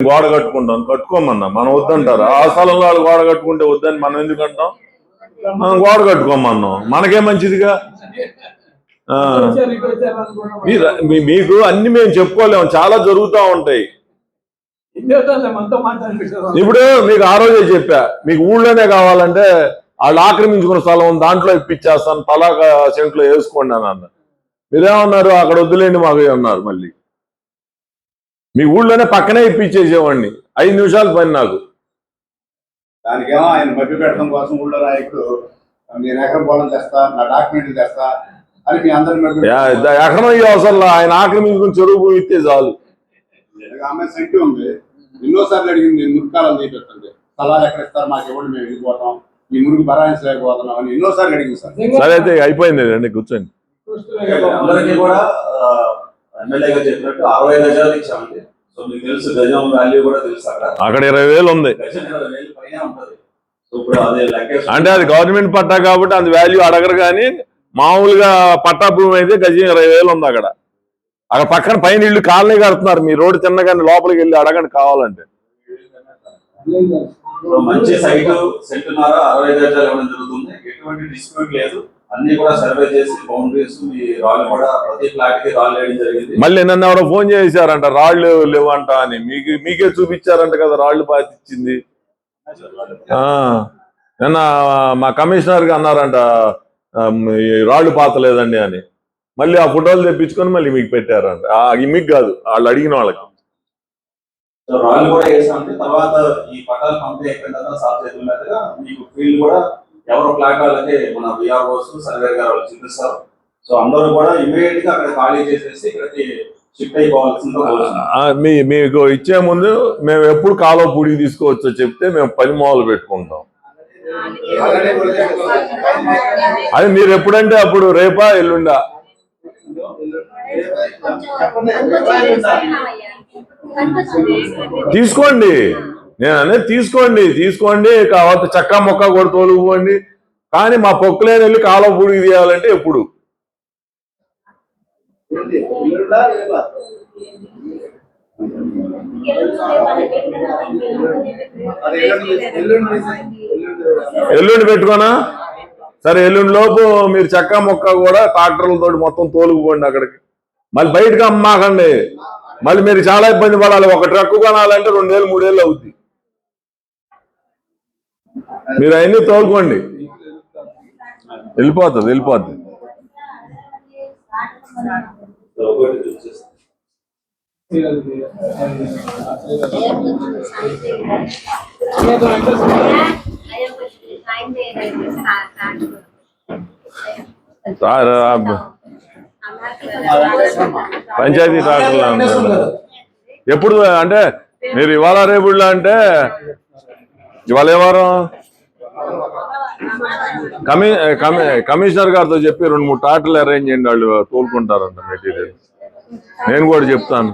గోడ కట్టుకుంటాం. కట్టుకోమన్నా. మనం వద్దంటారు. ఆ స్థలంలో వాళ్ళు గోడ కట్టుకుంటే వద్దని మనం ఎందుకు అంటాం? మనం గోడ కట్టుకోమన్నాం. మనకే మంచిదిగా? మీకు అన్ని మేము చెప్పుకోలేము చాలా జరుగుతూ ఉంటాయి. ఇప్పుడు మీకు ఆ రోజే చెప్పా. మీకు ఊళ్ళోనే కావాలంటే వాళ్ళు ఆక్రమించుకున్న స్థలం దాంట్లో ఇప్పించేస్తాను తలాక సెంట్లో వేసుకోండి అని అన్న. మీరేమన్నారు? అక్కడ వద్దులేండి మాకు అన్నారు మళ్ళీ. మీ ఊళ్ళోనే పక్కనే ఇప్పించేసేవాడిని. ఐదు నిమిషాలు పని నాకు. దానికేమో ఆయన మభ్య పెట్టడం కోసం ఊళ్ళో నాయకుడు నేను ఎకరం పొలం తెస్తా నా డాక్యుమెంట్లు తెస్తా అని మీ అందరి ఎకరం ఈ అవసరం ఆయన ఆక్రమించుకుని చెరువు భూమి ఇస్తే చాలు. అమ్మాయి సంటి ఉంది. ఎన్నోసార్లు అడిగింది నేను మురికాలం తీపెట్టండి స్థలాలు ఎక్కడ ఇస్తారు? మాకు ఇవ్వండి మేము వెళ్ళిపోతాం ఈ మురుగు బరాయించలేకపోతున్నాం అని ఎన్నోసార్లు అడిగింది సార్. సరే అయితే అయిపోయింది. రండి కూర్చోండి. అందరికీ కూడా ఆ, ఎమ్మెల్యే గారు చెప్పినట్టు అరవై గజాలు ఇచ్చామండి. సో మీకు తెలుసు గజం వాల్యూ కూడా తెలుసు అక్కడ. అక్కడ ఇరవై వేలు ఉంది. గజం ఇరవై వేలు పైన ఉంటది. ఇప్పుడు అది అంటే అది గవర్నమెంట్ పట్టా కాబట్టి అది వాల్యూ అడగరు కానీ మామూలుగా పట్టా భూమి అయితే గజం ఇరవై వేలు ఉంది అక్కడ. అక్కడ పక్కన పైన ఇల్లు కాలనీ కడుతున్నారు. మీ రోడ్డు తిన్నగానే లోపలికి వెళ్ళి అడగండి కావాలంటే. మంచి సైట్ సెంటున్నర అరవై గజాలు ఇవ్వడం జరుగుతుంది. ఎటువంటి డిస్ప్యూట్ లేదు. అన్ని కూడా సర్వే చేసి బౌండరీస్ రాళ్ళు కూడా ప్రతి ఫ్లాట్కి రాళ్ళు వేయడం జరిగింది. మళ్ళీ నన్ను ఎవరో ఫోన్ చేశారంట రాళ్ళు లేవంట అని. మీకు మీకే చూపించారంట కదా రాళ్ళు పాతిచ్చింది. ఆ, నిన్న మా కమిషనర్గా అన్నారంట రాళ్ళు పాతలేదండి అని. మళ్ళీ ఆ ఫోటోలు తెప్పించుకొని మళ్ళీ మీకు పెట్టారంట. మీకు కాదు వాళ్ళు అడిగిన వాళ్ళకి. రాళ్ళు కూడా వేసామంటే తర్వాత ఈ పట్టాలు పంపిణీ తర్వాత సాఫ్ మీదుగా మీకు ఫీల్డ్ కూడా ఎవరు ఫ్లాట్ వాళ్ళకి మన విఆర్ఓస్ సర్వే గారు వాళ్ళు చూపిస్తారు. సో అందరూ కూడా ఇమీడియట్గా అక్కడ ఖాళీ చేసేసి ఇక్కడికి షిఫ్ట్ అయిపోవాల్సిందిగా కోరుతున్నాం ఆ, మీ మీకు ఇచ్చే ముందు మేము ఎప్పుడు కాలువ పూడికి తీసుకోవచ్చో చెప్తే మేము పని మొదలు పెట్టుకుంటాం. అది మీరు ఎప్పుడంటే అప్పుడు రేపా ఎల్లుండా? తీసుకోండి. నేను అనేది తీసుకోండి తీసుకోండి కావాలి చక్క మొక్క కూడా తోలుకోండి కానీ మా పొక్కులేని వెళ్ళి కాలం పూడికి తీయాలంటే ఎప్పుడు? ఎల్లుండి పెట్టుకోనా? సరే ఎల్లుండి లోపు మీరు చెక్క మొక్క కూడా ట్రాక్టర్లతో మొత్తం తోలుకుపోండి అక్కడికి. మళ్ళీ బయటకు అమ్మాకండి. మళ్ళీ మీరు చాలా ఇబ్బంది పడాలి. ఒక ట్రక్ కొనాలంటే రెండేళ్ళు మూడేళ్ళు అవుద్ది. మీరు అవన్నీ తోలుకోండి. వెళ్ళిపోతుంది వెళ్ళిపోతుంది. పంచాయతీ ట్రాక్టర్లు ఎప్పుడు అంటే మీరు ఇవాళ రేపుడులో అంటే ఇవాళ ఏ వారం? కమి కమి కమిషనర్ గారితో చెప్పి రెండు మూడు టాటలు అరేంజ్ చేయండి వాళ్ళు తోలుకుంటారంట మెటీరియల్. నేను కూడా చెప్తాను.